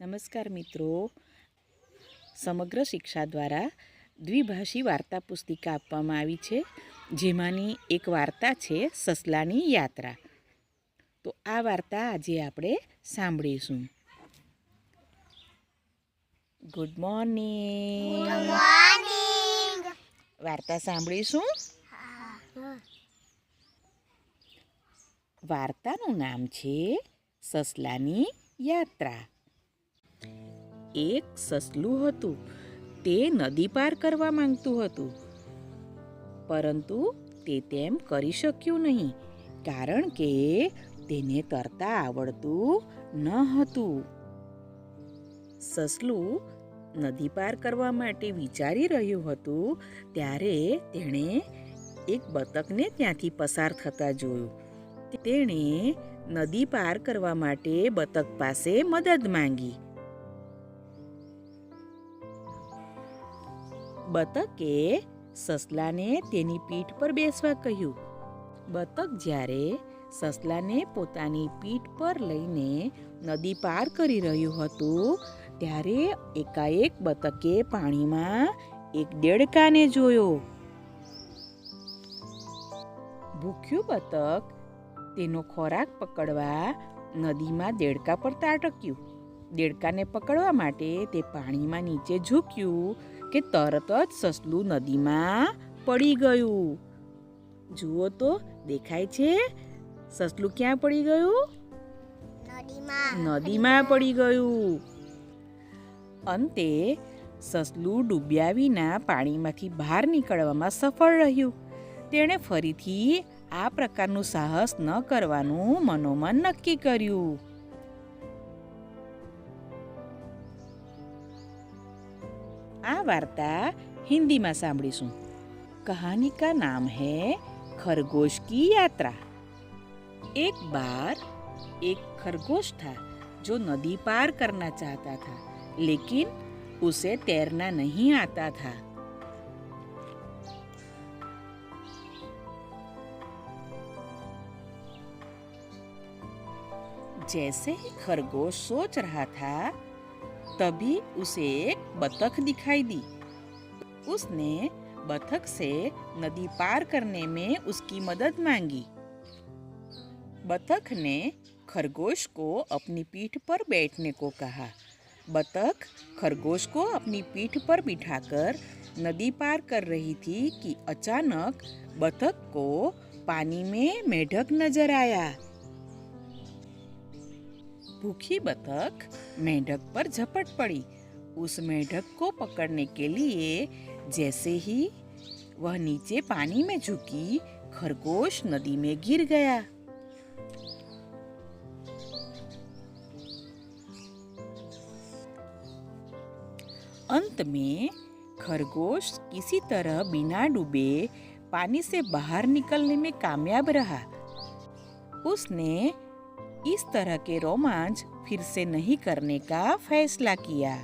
નમસ્કાર મિત્રો. સમગ્ર શિક્ષા દ્વારા દ્વિભાષી વાર્તા પુસ્તિકા આપવામાં આવી છે જેમાંની એક વાર્તા છે સસલાની યાત્રા. તો આ વાર્તા આજે આપણે સાંભળીશું. ગુડ મોર્નિંગ વાર્તા સાંભળીશું? વાર્તાનું નામ છે સસલાની યાત્રા. એક સસલું હતું. તે નદી પાર કરવા માંગતું હતું. પરંતુ તે તેમ કરી શક્યું નહીં, કારણ કે તેને તરતા આવડતું ન હતું. સસલું નદી પાર કરવા માટે વિચારી રહ્યું હતું, ત્યારે તેણે એક બતકને ત્યાંથી પસાર થતા જોયું. તેણે નદી પાર કરવા માટે બતક પાસે મદદ માંગી. બતકે સસલાને તેની પીઠ પર બેસવા કહ્યું. બતક જ્યારે સસલાને પોતાની પીઠ પર લઈને નદી પાર કરી રહ્યું હતું, ત્યારે એકાએક બતકે પાણીમાં એક દેડકાને જોયો. ભૂખ્યું બતક તેનો ખોરાક પકડવા નદીમાં દેડકા પર તાટક્યું. દેડકાને પકડવા માટે તે પાણીમાં નીચે ઝૂક્યું કે તરત જ સસલું નદીમાં પડી ગયું. જુઓ તો દેખાય છે સસલું ક્યાં પડી ગયું? નદીમાં. પડી ગયું. અંતે સસલું ડૂબ્યા વિના પાણીમાંથી બહાર નીકળવામાં સફળ રહ્યું. તેણે ફરીથી આ પ્રકારનું સાહસ ન કરવાનું મનોમન નક્કી કર્યું. આ વાર્તા હિન્દીમાં સાંભળીશું कहानी का नाम है खरगोश की यात्रा एक बार एक खरगोश था जो नदी पार करना चाहता था लेकिन उसे तैरना नहीं आता था जैसे ही खरगोश सोच रहा था तभी उसे एक बतख दिखाई दी। उसने बतख से नदी पार करने में उसकी मदद मांगी। बतख ने खरगोश को अपनी पीठ पर बैठने को कहा। बतख खरगोश को अपनी पीठ पर बिठाकर नदी पार कर रही थी कि अचानक बतख को पानी में मेढक नज़र आया। भूखी बतख मेढक पर झपट पड़ी। उस मेढक को पकड़ने के लिए जैसे ही वह नीचे पानी में झुकी, खरगोश नदी में गिर गया। अंत में खरगोश किसी तरह बिना डूबे पानी से बाहर निकलने में कामयाब रहा। उसने इस तरह के रोमांच फिर से नहीं करने का फैसला किया